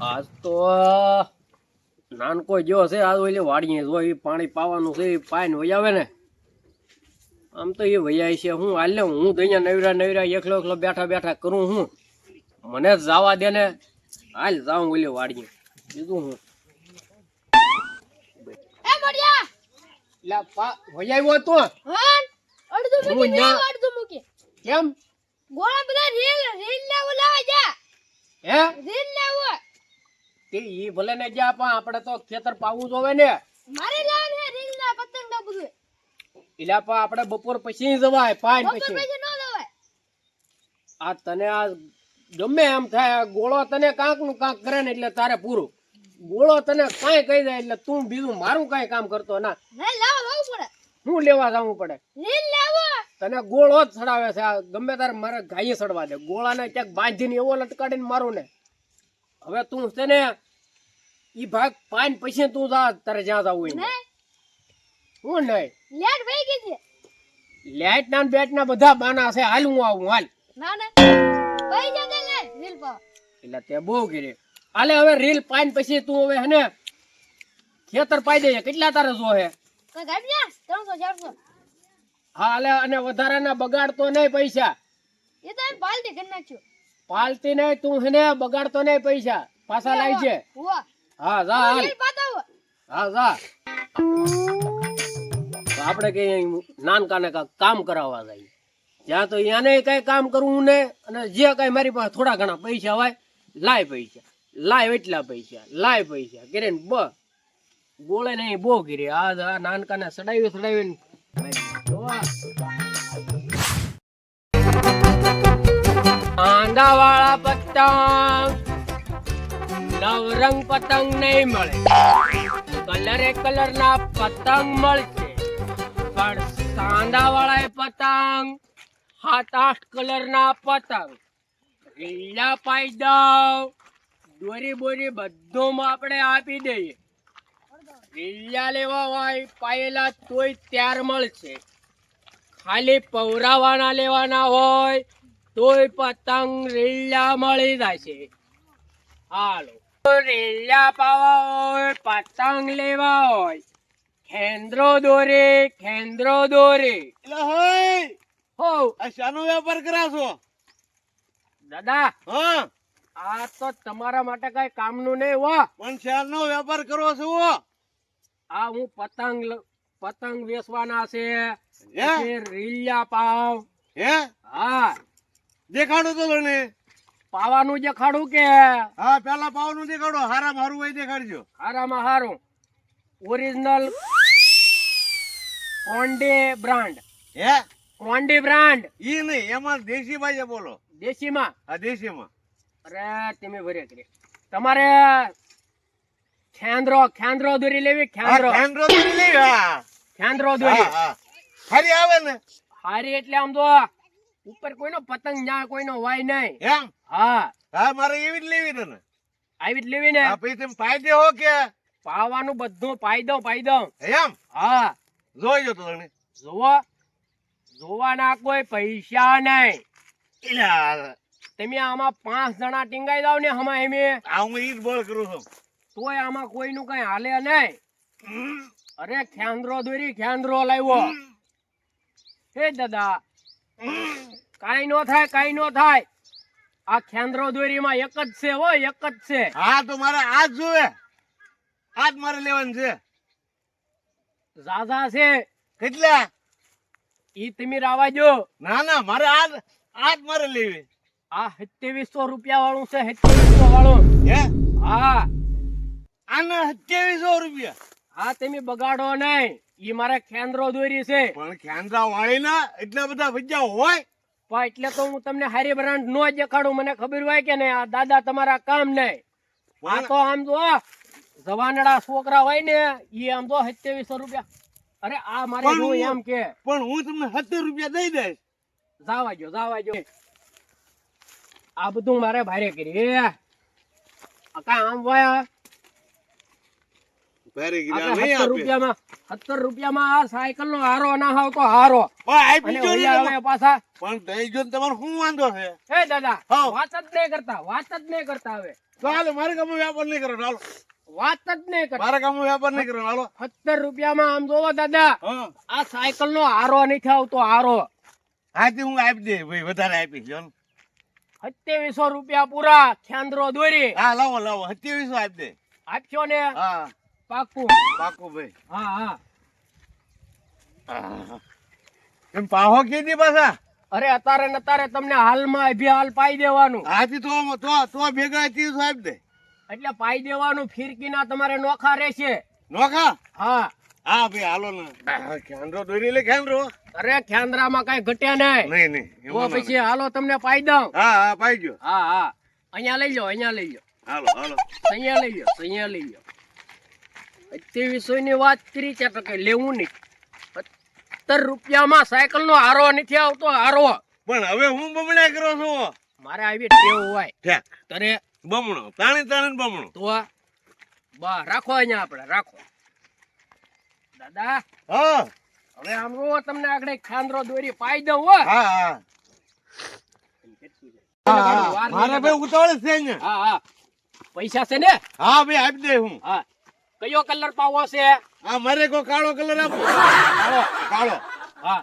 આજ તો નાનકો જો છે આજ ઓલી વાડીએ જો એ પાણી પાવાનું છે એ પાઈને વયાવે ને. આમ તો એ વૈયા છે હું હાલ હું તો અહીંયા નવરા નવરા એકલો એકલો બેઠા બેઠા કરું હું. મને જ જવા દે ને હાલ જાઉં ઓલી વાડીએ. બીજું હું? લા પા વૈયાવ્યો તો હા અડધું અડધું કેમ ગોળા બધા રીલ રીલ લેવું લાવા જા હે? રીલ લેવું તે ઈ ભલે ને જા પણ આપણે તો ખેતર પાવું જોવે ને. મારે લાવવાનું છે રીલ ના પતંગ ના બધું. ઇલા પા આપણે બપોર પછી જવાય પાઈન બપોર પછી. પછી ન જવાય. આ તને આ ગમે એમ થાય ગોળો તને કાંકનું કાંક કરે ને એટલે તારે પૂરું. ગોળો તને કાંઈ કહી જાય એટલે તું બીજું મારું કાંઈ કામ કરતો ના. લાવવા લાવવું પડે. હું લેવા જવું પડે? રીલ લેવું. તને ગોળો જ ચડાવે છે. આ ગમે તારે મારે ગાયે ચડવા દે. ગોળાને ક્યાંક બાંધીને એવો લટકાડીને મારું ને હવે તું છે ને ઈ ભાગ પાન પછી તું જા તારે જ્યાં જવું હોય હું નહીં. લેટ ભાઈ ગઈ છે. લેટ ના બેટ ના બધા બાના છે. હાલ હું આવું હાલ. ના ના. ભાઈ જા દે રીલ પાવ એટલે તે બહુ ગીરી. હાલે હવે રીલ પાઈન પછી તું હવે હને ખેતર પાઈ દે. કેટલા તારે જો હે? કઈ ગાડી ત્રણસો ચારસો. હા હાલે અને વધારાના બગાડતો નહીં પૈસા. એ તો પાલતી કરી નાખ્યો. પાલતી નહીં તું હે ને બગાડતો નહીં પૈસા. પાછા લાવજે હા જા. હાલ. હા જા. આપણે કઈ નાનકાને કામ કરાવવા જાય. જ્યાં તો એને કઈ કામ કરવું ને અને જે કઈ મારી પાસે થોડા ઘણા પૈસા હોય લાય પૈસા. લાય એટલા પૈસા લાય પૈસા. કરે ને બ બોલે નહીં બહુ કરી આ નાનકાને સડાવી સડાવીને. આંધા વાળા પતંગ નવરંગ પતંગ નહીં મળે. કલરે કલર ના પતંગ મળશે. પણ સાંધા વાળા પતંગ સાત આઠ કલર ના પતંગ. લીલા પાઈ દઉં દોરી બોરી બધું આપણે આપી દઈએ. લીલા લેવા હોય પાયેલા તોય ત્યાર મળશે. ખાલી પૌરાવાના લેવાના હોય તોય પતંગ લીલા મળી જશે. હાલો. રેલા પાવા હોય પતંગ લેવા હોય ખેંદ્રો દોરે ખેંદ્રો દોરે. એટલે હોય. હો આ શાનો વેપાર કરાશો દાદા હા. આ તો તમારા માટે કઈ કામનું નહીં હો. પણ શહેરનો વેપાર કરો છો? આ હું પતંગ પતંગ વેચવાના છે. હે? પછી રીલા પાવ. હે? હા. દેખાડો તો ને પાવાનું દેખાડું કે? હા પેલા પાવનું દેખાડો. હારા મારું હોય દેખાડજો. હારામાં હારું. ઓરિજિનલ કોન્ડે બ્રાન્ડ હે? કોન્ડે બ્રાન્ડ ઈ નહીં એમાં દેશી ભાઈ બોલો. દેશીમાં? દેશી દેશીમાં. અરે તમે ભરે કરી તમારે ખેંદ્રો ખેંદ્રો દોરી લેવી હા ખેંદ્રો દોરી લેવી હા. ખેંદ્રો દોરી હારી આવે ને. હારી એટલે આમ તો ઉપર કોઈનો પતંગ ના કોઈનો વાય નહીં. એમ? હા. હા મારે એવી જ લેવી ને. આવી જ લેવી ને. પછી તમે ફાયદે હો કે? પાવાનું બધું પાઈ દઉં પાઈ દઉં એમ? હા. જોઈજો તો તને જોવો જોવાના કોઈ પૈસા નહીં. તમે આમાં પાંચ જણા ટીંગાઈ દાવ ને હમા એમ. આ હું ઈ જ બોલ કરું છું. તોય આમાં કોઈનું કઈ હાલે નહીં. અરે ખેંદ્રો દોરી ખેંદ્રો લાવ્યો. હે દાદા કાઈ નો થાય કાઈ નો થાય. આ ખેંદ્રો દોરીમાં એક જ છે હો એક જ છે. હા તો મારે આજ જોવે. આજ મારે લેવાનું છે. ઝાઝા છે. કેટલા? ઈ તમે રાવા જો ના ના મારે આજ આજ મારે લેવી. આ સત્યાવીસો રૂપિયા વાળું છે સત્યાવીસો વાળું. હે? હા. આના સત્યાવીસો રૂપિયા. હા તમે બગાડો નહીં. ઈ મારે ખેંદ્રો દોરી છે. પણ ખેંદા વાળી ના એટલા બધા ભજ્યા હોય? પણ એટલે તો હું તમને હારી બ્રાન્ડ નો દેખાડું. મને ખબર હોય કે નહીં? આ દાદા તમારા કામ નહીં. આ તો આમ જો જવાનડા છોકરા હોય ને ઈ આમ તો સત્યાવીસો રૂપિયા. અરે આ મારે જો એમ કે. પણ હું તમને સત્તર રૂપિયા દઈ દઈશ. જાવા જો જાવા જો આ બધું મારે ભારે કરી. કાંઈ આમ વાયા તારી ગીરા આપણે નહીં સત્તર આપે રૂપિયામાં સત્તર રૂપિયામાં આ સાયકલ નો હારો ના હાવ તો હારો. પણ આપી અને જો ને ઓલા તમે. હવે પાછા. પણ દઈ જો ને શું વાંધો છે? હે દાદા વાત જ નહીં કરતા વાત જ નહીં કરતા હવે. તો મારે કામ વ્યાપાર નહીં કરવાનો. હાલો. વાત જ નહીં કરતા. મારે કામ વ્યાપાર નહીં કરવાનો. હાલો. સત્તર રૂપિયામાં આમ જોવો દાદા હા. આ સાયકલ નો હારો નથી આવતો હારો. હાથી હું આપી દે ભાઈ વધારે આપી જો સત્યાવીસો રૂપિયા પૂરા ખેંદ્રો દોરી. હા લાવો લાવો સત્યાવીસો આપી દે. આપશો ને? હા. પાકું. પાકું ભાઈ. હા હા. એમ પાહો કીધી પાછા? અરે અત્યારે ને અતારે તમને હાલમાં અભિહાલ પાઈ દેવાનું. હાથી તો તો તો ભેગા ત્રીસો સાહેબ દે એટલે પાઈ દેવાનું ફિરકીના તમારે નોખા રહેશે. નોખા? હા. હા ભાઈ હાલો ને. ખેંડરો દોરી લે ખેંડરો અરે ખેંદ્રામાં કઈ ઘટ્યા નહીં. નહીં નહીં તો પછી હાલો તમને પાઈ દઉં. હા હા પાઈ ગયો. હા હા. અહીંયા લઈ લો અહીંયા લઈ જાઓ હાલો હાલો. અહીંયા લઈ જાઓ અહીંયા લઈ લો અત્યાવીસો ની વાત કરી છે તો કે લેવું નહીં. સત્તર રૂપિયામાં સાયકલ નો હારો નથી આવતો હારો. પણ હવે હું બમણા કરો છો? મારે આવી ટેવ હોય. ઠેક. તરે બમણો તાણી તાણી બમણો. તો બા રાખો અહીંયા આપણે રાખો. દાદા હા. હવે આમ રો તમને આગળ ખાંદરો દોરી પાઈ દઉં હો. હા હા. હા, હા. મારે ભાઈ ઉતાવળ છે ને. હા હા. પૈસા છે ને? હા ભાઈ આપી દે હું. હા. કયો કલર પાવો છે? આ મારે કો કાળો કલર આપો. કાળો કાળો. હા.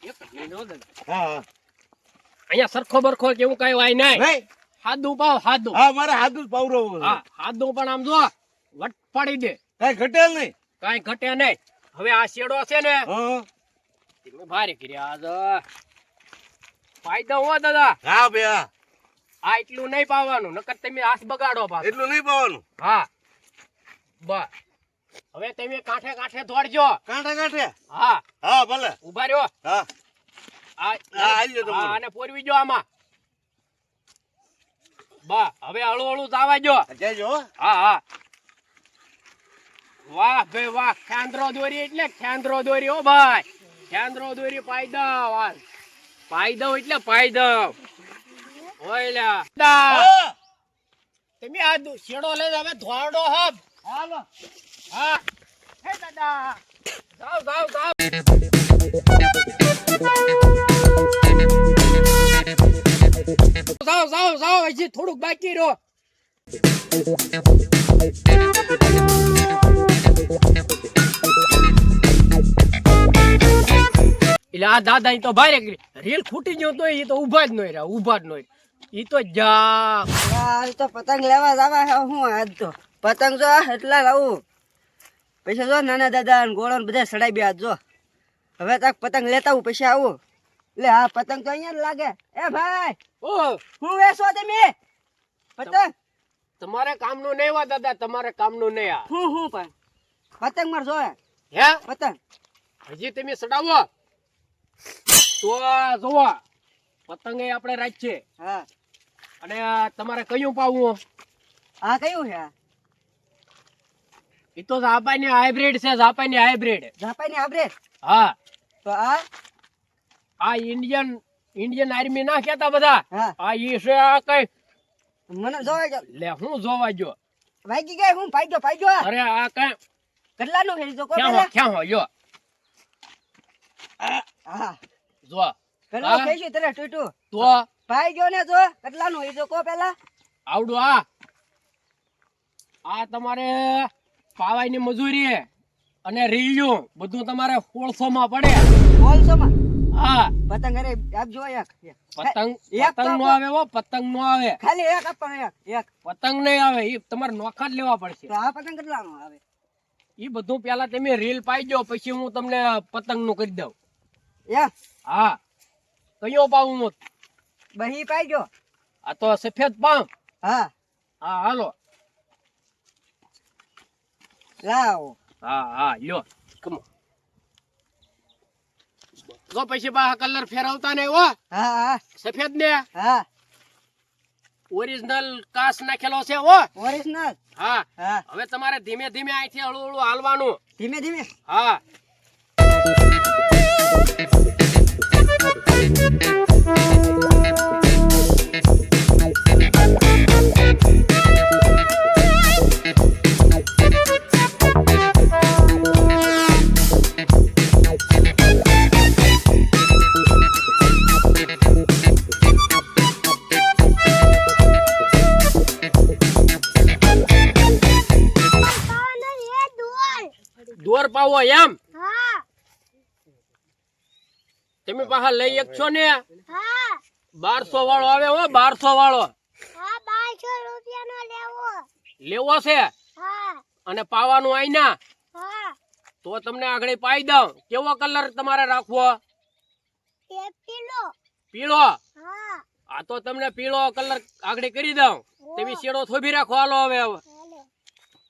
એક મિનિટ હો. હા હા. અહીંયા સરખો બરખો કેવું કઈ વાય નહીં. હાદું પાવ હાદું. હા મારે જ પાવરો હા હાદું પણ આમ જો વટ પાડી દે. કઈ ઘટે નહીં. કાંઈ ઘટે નહીં. હવે આ શેડો છે ને હા ભારે કર્યા આજ ફાયદો હો દાદા. હા ભાઈ આ એટલું નહીં પાવાનું નકર તમે હાથ બગાડો પાછો. એટલું નહીં પાવાનું? હા. બસ. હવે તમે કાંઠે કાંઠે દોડજો. કાંઠે કાંઠે? હા. હા ભલે. ઊભા રહ્યો. હા. આ આને પોરવી જો આમાં. બા હવે હળુ હળુ જવા જો જજો હા હા. વાહ ભાઈ વાહ. ખેંદ્રો દોરી એટલે ખેંદ્રો દોરી હો ભાઈ. ખેંદ્રો દોરી પાઈ દઉં હાલ. પાઈ દઉં એટલે પાઈ દઉં ઓય લ્યા. દા. હા. તમે આ શેડો લઈને હવે ધોરડો હબ હાલો. હા. હે દાદા. જાવ જાવ જાવ જાવ જાવ જાવ હજી થોડુંક બાકી રહ્યો એટલે આ દાદા ઈ તો ભારે કરી રેલ ખૂટી ગયો તો એ તો ઊભા જ નહીં રહ્યા ઊભા જ નહીં ઈ તો જા. તો પતંગ લેવા જવા હું આજ તો. પતંગ જો એટલા લાવું. પૈસા જો નાના દાદા ગોળો બધા સડાઈ બે આજ જો. હવે તક પતંગ લેતા આવું પૈસા આવું. લે હા પતંગ તો અહીંયા જ લાગે. એ ભાઈ ઓ હું વેચો તમે પતંગ? તમારે કામનું નહીં હોય દાદા તમારે કામનું નહીં આ. હું હું પણ. પતંગ માર જો હે? પતંગ. હજી તમે સડાવો. તો જોવો પતંગ એ આપણે છે હા. અને આ તમારે કયું પાવું? આ કયું છે? એ તો જાપાની હાઇબ્રિડ છે જાપાની હાઇબ્રિડ જાપાની હાઇબ્રિડ હા. તો આ? આ ઇન્ડિયન ઇન્ડિયન આર્મી ના કેતા બધા? આ ઈ છે આ કઈ? મને જોવા જો લે હું જોવા જો વાગી ગઈ હું પાઈ ગયો અરે આ કઈ? કેટલાનું છે જો કો પેલા ક્યાં હો જો. હા. જો. પેલા હા. તને ટૂટું. તો? ભાઈ ગયો ને જો કેટલાનું છે જો કો પેલા આવડો આ આ તમારે પાવાની મજૂરી અને રીયું બધું તમારે સોળસો માં પડે. બોલશો માં હા. પતંગ અરે આપજો એક એક. પતંગ પતંગ નો આવે હો પતંગ નો આવે. ખાલી એક આપવાનો એક એક. પતંગ નહીં આવે એ તમારે નોખા જ લેવા પડશે. તો આ પતંગ કેટલાનો આવે? એ બધું પેલા તમે રીલ પાઈ દો પછી હું તમને પતંગનું કરી દઉં. હા. કયો પાવું બહી પાઈ ગયો આ તો સફેદ પાવ હા. હા હાલો. લાવો હા હા લ્યો. કમો. તો પછી બા કલર ફેરવતા ને હા. સફેદ ને? હા. ઓરિજિનલ કાસ નાખેલો છે ઓ ઓરિજિનલ હા. હા. હવે તમારે ધીમે ધીમે અહીંથી હળુ હળુ હાલવાનું. ધીમે ધીમે? હા. પાવો એમ? તમે પાછા લઈ એક છો ને બારસો વાળો આવે હો બારસો વાળો. લેવો. છે? અને પાવાનું આઈના તો તમને આગળ પાઈ દઉં. કેવો કલર તમારે રાખવો? પીળો. આ તો તમને પીળો કલર આગળ કરી દઉં. તમે શેડો થોભી રાખો. હાલો હવે.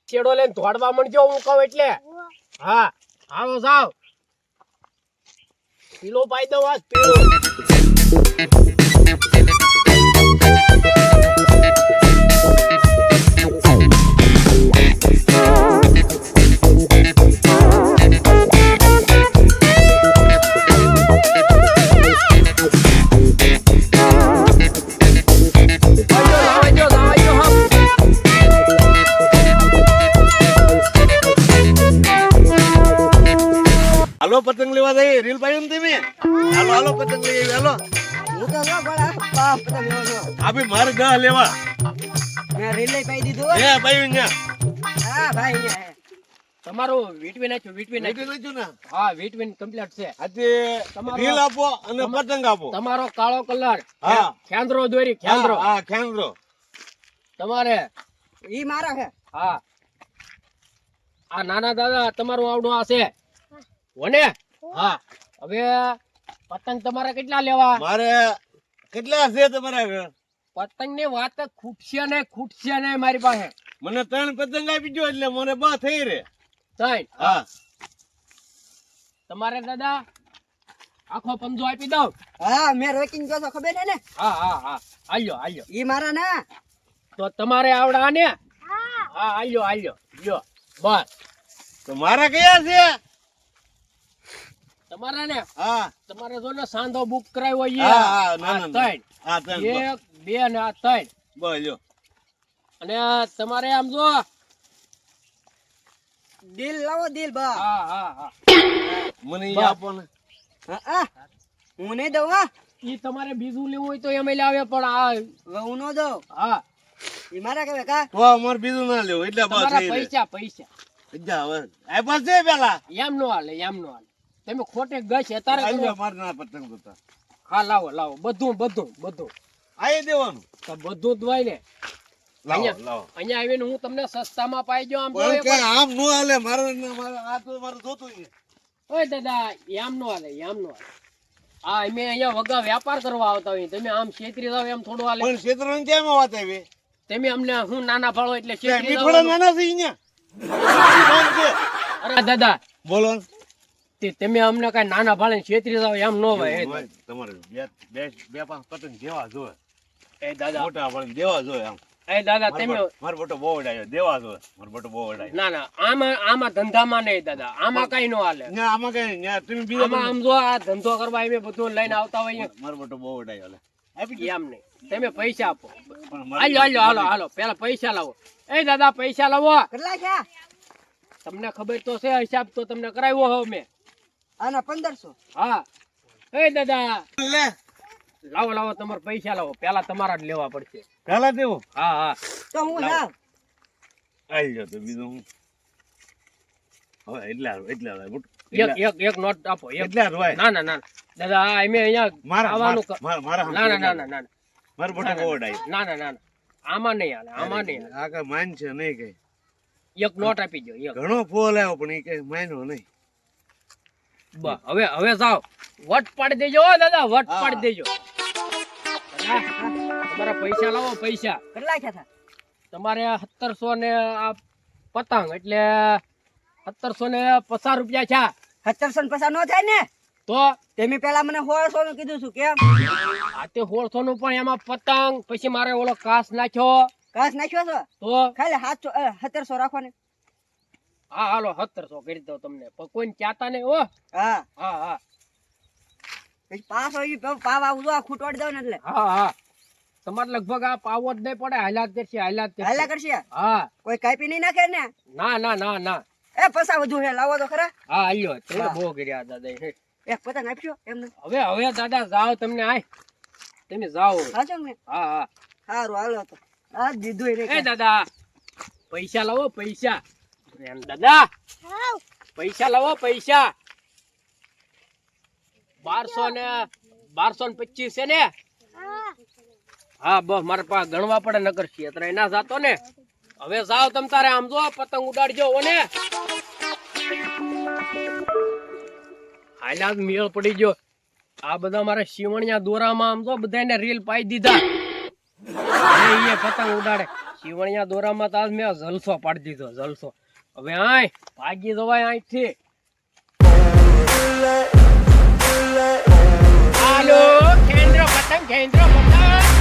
શેડો લઈને ધોડવા મળજો હું કહું એટલે. હા આવો જાવ પીળો પાઈ આજ પીળો આપી મારે ગા લેવા. મેં રીલ પાઈ દીધું હો. હે પાડ્યું ને હા ભાઈ અહીંયા તમારો તમારું વીટવી નાખ્યું વીટવી નાખી નાખ્યું ને? હા વીટવીન કમ્પ્લીટ છે. આજે તમારો- રીલ આપો અને પતંગ આપો. તમારો કાળો કલર હા. ખેંદરો દોરી ખેંદરો હા હા ખેંદરો તમારે ઈ મારા છે હા. આ નાના દાદા તમારું આવડું આ છે. વને હા. હવે પતંગ તમારે કેટલા લેવા? મારે કેટલા છે તમારા ઘરે? પતંગની વાત જ ખૂટશે ને ખૂટશે ને મારી પાસે. મને ત્રણ પતંગ આપી દો એટલે મને બા થઈ રે ત્રણ? હા. તમારે દાદા આખો પંજો આપી દઉં? હા મેં રોકીને જો ખબર ને? હા હા હા. આયો આયો ઈ મારા ને? તો તમારે આવડા ને હા. હા આયો આયો લ્યો બસ. તો મારા કયા છે? તમારે ને હા. તમારે જો ને સાંધો બુક કરાવ્યો હોય હા હા ના આ ના, ના. ત્રણ. એક બે ને આ ત્રણ. બોલ્યો અને તમારે આમ જો દિલ લાવો દિલ બા. હા હા હા. મને. આપો ને. હા, હા. હું નહીં દઉં હા. ઈ તમારે બીજું લેવું હોય તો એમ લાવે પણ આ હું નો દઉં. હા. ઈ મારા કા? તો અમારે બીજું ના લેવું એટલે બસ પૈસા પૈસા. જા હવે. આ બસ છે પેલા? એમ નો હાલે એમ નો હાલે. તમે ખોટે ગશ અત્યારે મારે ના પતંગ જોતા હા લાવો લાવો. બધું બધું બધું. આઈ દેવાનું. તો બધું દવાય ને. લાવો લાવો. અહીંયા આવીને હું તમને સસ્તામાં પાઈ ગયો આમ પણ જોઈએ કે આમ નો હાલે મારે આ તો મારે જોતું છે. ઓય દાદા એમ નો હાલે એમ નો હાલે. હા અમે અહીંયા વગા વ્યાપાર કરવા આવતા હોય. તમે આમ છેતરી જાવ એમ થોડું હાલે. પણ ક્ષેત્રની કેમ વાત આવી? તમે અમને હું નાના ફાળો એટલે છેતરી થોડા નાના છે અહીંયા. અરે દાદા બોલો તે તમે અમને કઈ નાના ભાડે છેતરી જાવ એમ ન હોય. તમારે. બે બે બે પાંચ પતંગ જેવા જોઈએ એ દાદા. મોટા ભાડે દેવા જોઈએ આમ. એ દાદા તમે મારો બોટો બહુ વડાયો. દેવા જો મારો બોટો બહુ વડાયો. ના ના આમાં આમાં ધંધામાં નહીં દાદા. આમાં કઈ નો હાલે. ના આમાં કઈ ના તમે બીજા આમાં આમ જો આ ધંધો કરવા અમે બધું લઈને આવતા હોય. મારો બોટો બહુ વડાયો લે. આપી એમ નહીં. તમે પૈસા આપો. હાલો હાલો હાલો હાલો. પેલા પૈસા લાવો. એ દાદા પૈસા લાવો. કેટલા છે? તમને ખબર તો છે હિસાબ તો તમને કરાવ્યો હો મેં આના પંદરસો. હા. એ દાદા. લે. લાવો લાવો તમારા પૈસા લાવો. પેલા તમારા જ લેવા પડશે. પેલા દેવો. હા હા. તો હું લાવો. આવી જાવ તો બીજું હું. હવે એટલા એટલા એક એક એક નોટ આપો. એક. એટલા ના ના ના. દાદા આ અમે અહીંયા મારા આવવાનું મારા મારા ના ના ના મારો મોટો ના ના. ના ના આમાં નહીં હાલે આમાં નહીં આ કઈ માન છે નહીં કઈ એક નોટ આપી દો ઘણો ફોલ આવ્યો પણ એ કઈ માન્યો નહીં. હવે હવે જાઓ. વટ પાડી દેજો દાદા વટ પાડી દેજો. તમારા પૈસા લાવો પૈસા. કેટલા છે થા તમારે સત્તરસો ને આ પતંગ એટલે સત્તરસો ને પચાસ રૂપિયા છે. સત્તરસો ને પચાસ નો થાય ને? તો? તમે પેલા મને સોળસો નું કીધું છું કેમ? આ તે સોળસો નું પણ એમાં પતંગ પછી મારે ઓલો કાસ નાખ્યો. કાસ નાખ્યો છો તો? ખાલી સાતસો સત્તરસો રાખો ને હા હાલો સત્તરસો કરી દઉં તમને. પણ ચાતા નહીં હો. હા. હા હા. પછી પાસ હોય પાવ આવું જો આ ખૂટવાડી દઉં ને એટલે. હા હા. તમારે લગભગ આ પાવો જ નહીં પડે હાલાત કરશે હાલાત હાલ્યા કરશે. કરશે? હા. કોઈ કાપી નહીં નાખે ને? ના ના ના ના. એ પસા વધુ લાવો તો ખરા. હા તમે. બહુ કર્યા દાદા હે. એક પતંગ આપશો એમને? હવે હવે દાદા જાઓ તમને આય. તમે જાઓ. સાચો ને? હા હા. સારું હાલો તો. આ દીધું એ દાદા પૈસા લાવો પૈસા. એમ દાદા પૈસા લાવો પૈસા. બારસો ને બારસો ને પચીસ છે ને? હા. બસ મારા પાસે ગણવા પડે નકર ક્ષેત્ર એના જાતો ને. હવે જાઓ તમ તારે આમ જો પતંગ ઉડાડજો ઓને હાલ્યા મેળ પડી ગયો. આ બધા મારા શિવણિયા દોરામાં આમ જો બધાને રીલ પાઈ દીધા. પતંગ ઉડાડે. શિવણિયા દોરામાં તો આજ મેં જલસો પાડી દીધો જલસો. હવે આય ભાગી જવાય અહીંથી હાલો કેન્દ્ર પતંગ કેન્દ્ર પતંગ.